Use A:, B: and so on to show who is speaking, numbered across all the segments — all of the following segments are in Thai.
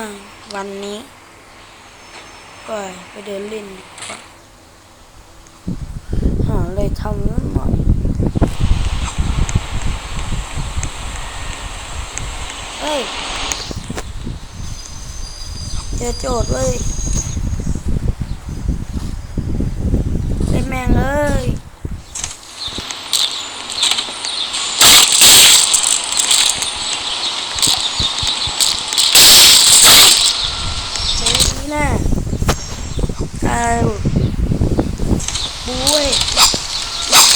A: วันนี้ก็ไปเดินเล่นดีกว่าหาอะไรทำนิดหน่อยเฮ้ยเจอโจทย์เว้ยเล่นแม่งเอ้ยเฮ้ยนี่แน่เ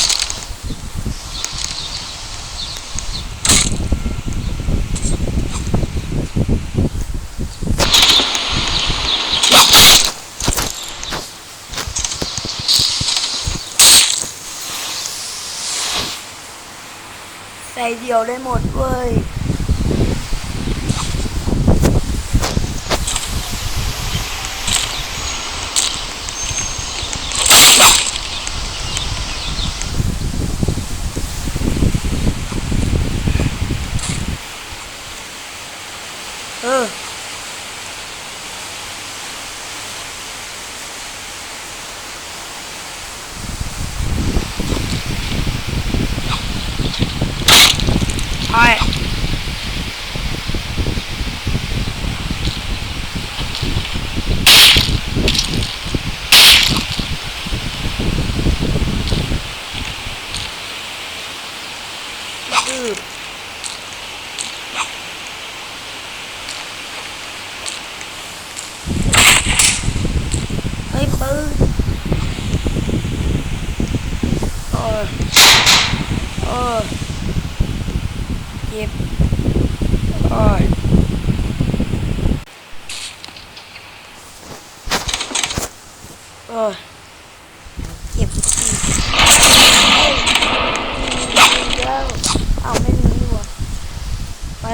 A: อ เดียวได้หมดเว้ยเออ ใช่อืบ เฮ้ปืนโอ้ยโอ้ยเจ็บโอ้ยโอ้เจ็บอีกเอ้ยมีแล้วเอาไม่มีว่ะไป